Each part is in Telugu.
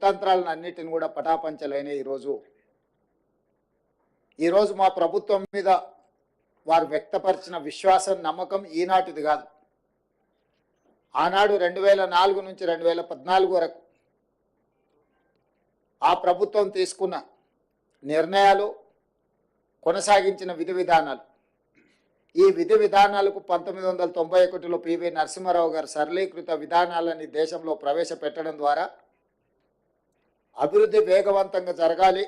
కుతంత్రాలను అన్నిటిని కూడా పటాపంచలైన ఈరోజు. ఈరోజు మా ప్రభుత్వం మీద వారు వ్యక్తపరిచిన విశ్వాసం నమ్మకం ఈనాటిది కాదు. ఆనాడు రెండు వేల నాలుగు నుంచి రెండు వేల పద్నాలుగు వరకు ఆ ప్రభుత్వం తీసుకున్న నిర్ణయాలు కొనసాగించిన విధి విధానాలు. ఈ విధి విధానాలకు పంతొమ్మిది వందల తొంభై ఒకటిలో పివి నరసింహారావు గారు సరళీకృత విధానాలని దేశంలో ప్రవేశపెట్టడం ద్వారా అభివృద్ధి వేగవంతంగా జరగాలి.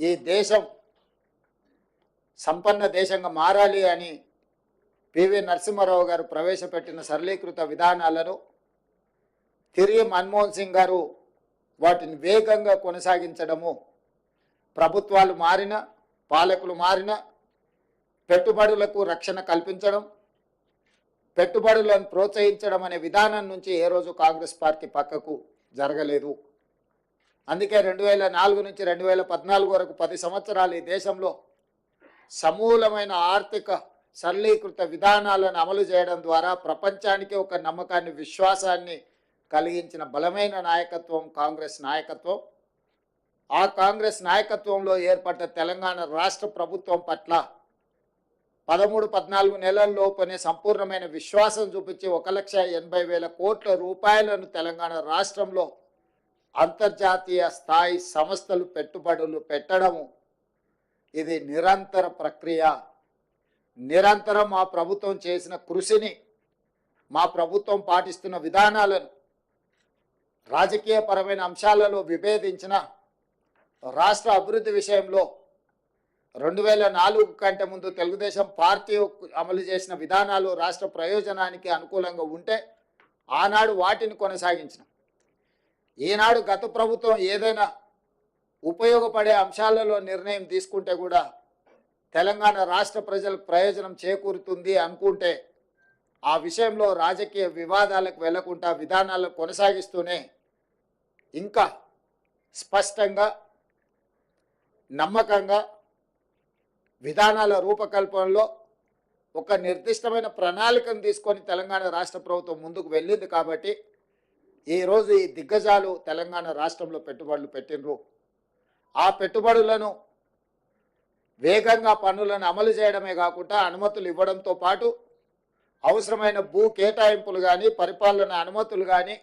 ఈ దేశం సంపన్న దేశంగా మారాలి అని పివి నరసింహారావు గారు ప్రవేశపెట్టిన సరళీకృత విధానాలను తిరిగి మన్మోహన్ సింగ్ గారు వాటిని వేగంగా కొనసాగించడము ప్రభుత్వాలు మారిన పాలకులు మారిన పెట్టుబడులకు రక్షణ కల్పించడం పెట్టుబడులను ప్రోత్సహించడం అనే విధానం నుంచి ఏ రోజు కాంగ్రెస్ పార్టీ పక్కకు జరగలేదు. అందుకే రెండు వేల నాలుగు నుంచి రెండు వేల పద్నాలుగు వరకు పది సంవత్సరాలు ఈ దేశంలో సమూలమైన ఆర్థిక సరళీకృత విధానాలను అమలు చేయడం ద్వారా ప్రపంచానికి ఒక నమ్మకాన్ని విశ్వాసాన్ని కలిగించిన బలమైన నాయకత్వం కాంగ్రెస్ నాయకత్వం. ఆ కాంగ్రెస్ నాయకత్వంలో ఏర్పడ్డ తెలంగాణ రాష్ట్ర ప్రభుత్వం పట్ల పదమూడు పద్నాలుగు నెలల్లోపునే సంపూర్ణమైన విశ్వాసం చూపించి ఒక లక్ష ఎనభై వేల కోట్ల రూపాయలను తెలంగాణ రాష్ట్రంలో అంతర్జాతీయ స్థాయి సంస్థలు పెట్టుబడులు పెట్టడము ఇది నిరంతర ప్రక్రియ. నిరంతరం మా ప్రభుత్వం చేసిన కృషిని మా ప్రభుత్వం పాటిస్తున్న విధానాలను రాజకీయపరమైన అంశాలలో విభేదించిన రాష్ట్ర అభివృద్ధి విషయంలో రెండు వేల నాలుగు కంటే ముందు తెలుగుదేశం పార్టీ అమలు చేసిన విధానాలు రాష్ట్ర ప్రయోజనానికి అనుకూలంగా ఉంటే ఆనాడు వాటిని కొనసాగించిన. ఈనాడు గత ప్రభుత్వం ఏదైనా ఉపయోగపడే అంశాలలో నిర్ణయం తీసుకుంటే కూడా తెలంగాణ రాష్ట్ర ప్రజలకు ప్రయోజనం చేకూరుతుంది అనుకుంటే ఆ విషయంలో రాజకీయ వివాదాలకు వెళ్ళకుండా విధానాలను కొనసాగిస్తూనే ఇంకా స్పష్టంగా నమ్మకంగా విధానాల రూపకల్పనలో ఒక నిర్దిష్టమైన ప్రణాళికను తీసుకొని తెలంగాణ రాష్ట్ర ప్రభుత్వం ముందుకు వెళ్ళింది కాబట్టి ఈరోజు ఈ దిగ్గజాలు తెలంగాణ రాష్ట్రంలో పెట్టుబడులు పెట్టినరు ఆ పెట్టుబడులను వేగంగా పనులను అమలు చేయడమే కాకుండా అనుమతులు ఇవ్వడంతో పాటు అవసరమైన భూ కేటాయింపులు కానీ పరిపాలన అనుమతులు కానీ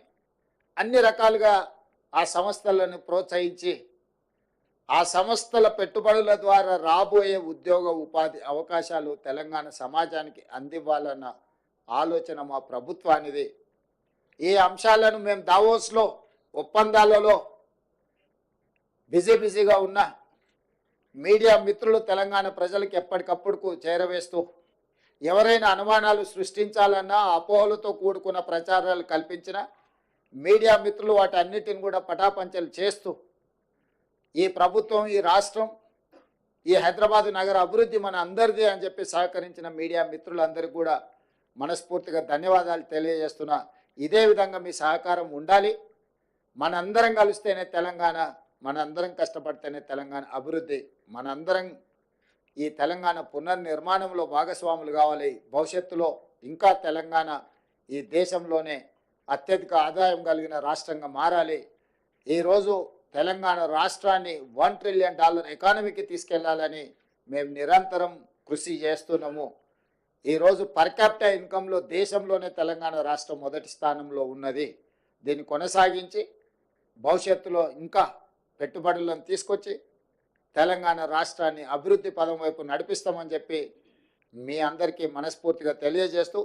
అన్ని రకాలుగా ఆ సంస్థలను ప్రోత్సహించి ఆ సంస్థల పెట్టుబడుల ద్వారా రాబోయే ఉద్యోగ ఉపాధి అవకాశాలు తెలంగాణ సమాజానికి అందివ్వాలన్న ఆలోచన మా ప్రభుత్వానిది. ఈ అంశాలను మేము దావోస్లో ఒప్పందాలలో బిజీ బిజీగా ఉన్న మీడియా మిత్రులు తెలంగాణ ప్రజలకు ఎప్పటికప్పుడుకు చేరవేస్తూ ఎవరైనా అనుమానాలు సృష్టించాలన్నా అపోహలతో కూడుకున్న ప్రచారాలు కల్పించిన మీడియా మిత్రులు వాటి అన్నిటిని కూడా పటాపంచలు చేస్తూ ఈ ప్రభుత్వం ఈ రాష్ట్రం ఈ హైదరాబాద్ నగర అభివృద్ధి మన అందరిది అని చెప్పి సహకరించిన మీడియా మిత్రులందరికీ కూడా మనస్ఫూర్తిగా ధన్యవాదాలు తెలియజేస్తున్నా. ఇదే విధంగా మీ సహకారం ఉండాలి. మనందరం కలిస్తేనే తెలంగాణ మనందరం కష్టపడితేనే తెలంగాణ అభివృద్ధి. మనందరం ఈ తెలంగాణ పునర్నిర్మాణంలో భాగస్వాములు కావాలి. భవిష్యత్తులో ఇంకా తెలంగాణ ఈ దేశంలోనే అత్యధిక ఆదాయం కలిగిన రాష్ట్రంగా మారాలి. ఈరోజు తెలంగాణ రాష్ట్రాన్ని వన్ ట్రిలియన్ డాలర్ ఎకానమీకి తీసుకెళ్ళాలని మేము నిరంతరం కృషి చేస్తున్నాము. ఈరోజు పర్ క్యాపిటల్ ఇన్కంలో దేశంలోనే తెలంగాణ రాష్ట్రం మొదటి స్థానంలో ఉన్నది. దీన్ని కొనసాగించి భవిష్యత్తులో ఇంకా పెట్టుబడులను తీసుకొచ్చి తెలంగాణ రాష్ట్రాన్ని అభివృద్ధి పదం వైపు నడిపిస్తామని చెప్పి మీ అందరికీ మనస్ఫూర్తిగా తెలియజేస్తూ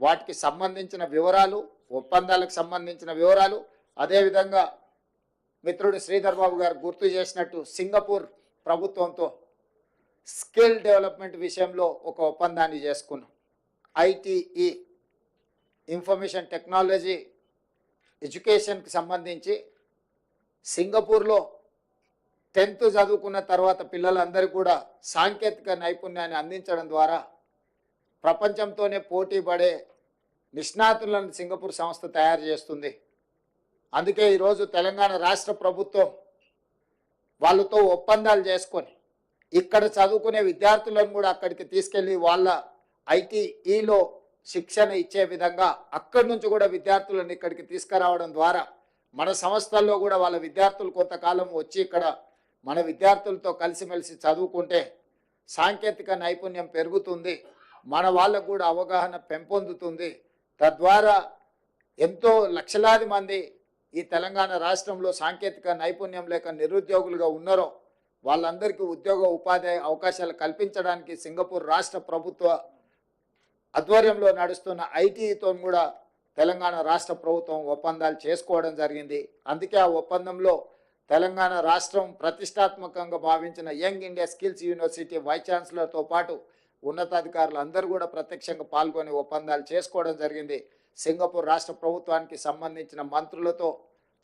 వాటికి సంబంధించిన వివరాలు ఒప్పందాలకు సంబంధించిన వివరాలు అదేవిధంగా మిత్రుడు శ్రీధర్ బాబు గారు గుర్తు చేసినట్టు సింగపూర్ ప్రభుత్వంతో స్కిల్ డెవలప్మెంట్ విషయంలో ఒక ఒప్పందాన్ని చేసుకున్నాం. ఐటీఈ ఇన్ఫర్మేషన్ టెక్నాలజీ ఎడ్యుకేషన్కి సంబంధించి సింగపూర్లో టెన్త్ చదువుకున్న తర్వాత పిల్లలందరూ కూడా సాంకేతిక నైపుణ్యాన్ని అందించడం ద్వారా ప్రపంచంతోనే పోటీ పడే నిష్ణాతులను సింగపూర్ సంస్థ తయారు చేస్తుంది. అందుకే ఈరోజు తెలంగాణ రాష్ట్ర ప్రభుత్వం వాళ్ళతో ఒప్పందాలు చేసుకొని ఇక్కడ చదువుకునే విద్యార్థులను కూడా అక్కడికి తీసుకెళ్ళి వాళ్ళ ఐటీఈలో శిక్షణ ఇచ్చే విధంగా అక్కడి నుంచి కూడా విద్యార్థులను ఇక్కడికి తీసుకురావడం ద్వారా మన సంస్థల్లో కూడా వాళ్ళ విద్యార్థులు కొంతకాలం వచ్చి ఇక్కడ మన విద్యార్థులతో కలిసిమెలిసి చదువుకుంటే సాంకేతిక నైపుణ్యం పెరుగుతుంది మన వాళ్ళకు కూడా అవగాహన పెంపొందుతుంది. తద్వారా ఎంతో లక్షలాది మంది ఈ తెలంగాణ రాష్ట్రంలో సాంకేతిక నైపుణ్యం లేక నిరుద్యోగులుగా ఉన్నారో వాళ్ళందరికీ ఉద్యోగ ఉపాధి అవకాశాలు కల్పించడానికి సింగపూర్ రాష్ట్ర ప్రభుత్వ ఆధ్వర్యంలో నడుస్తున్న ఐటీతో కూడా తెలంగాణ రాష్ట్ర ప్రభుత్వం ఒప్పందాలు చేసుకోవడం జరిగింది. అందుకే ఆ ఒప్పందంలో తెలంగాణ రాష్ట్రం ప్రతిష్టాత్మకంగా భావించిన young India skills university vice ఛాన్సలర్తో పాటు ఉన్నతాధికారులు అందరూ కూడా ప్రత్యక్షంగా పాల్గొని ఒప్పందాలు చేసుకోవడం జరిగింది. సింగపూర్ రాష్ట్ర ప్రభుత్వానికి సంబంధించిన మంత్రులతో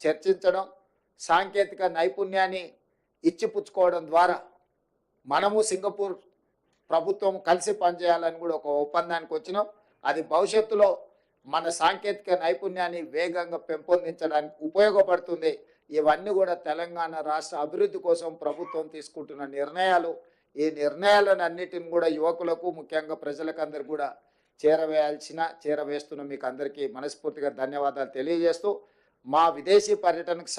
చర్చించడం సాంకేతిక నైపుణ్యాన్ని ఇచ్చిపుచ్చుకోవడం ద్వారా మనము సింగపూర్ ప్రభుత్వం కలిసి పనిచేయాలని కూడా ఒక ఒప్పందానికి వచ్చినాం. అది భవిష్యత్తులో మన సాంకేతిక నైపుణ్యాన్ని వేగంగా పెంపొందించడానికి ఉపయోగపడుతుంది. ఇవన్నీ కూడా తెలంగాణ రాష్ట్ర అభివృద్ధి కోసం ప్రభుత్వం తీసుకుంటున్న నిర్ణయాలు. ఈ నిర్ణయాలను అన్నిటిని కూడా యువకులకు ముఖ్యంగా ప్రజలకు అందరు కూడా చేరవేయాల్సిన చేరవేస్తున్న మీకు అందరికీ మనస్ఫూర్తిగా ధన్యవాదాలు తెలియజేస్తూ మా విదేశీ పర్యటనకు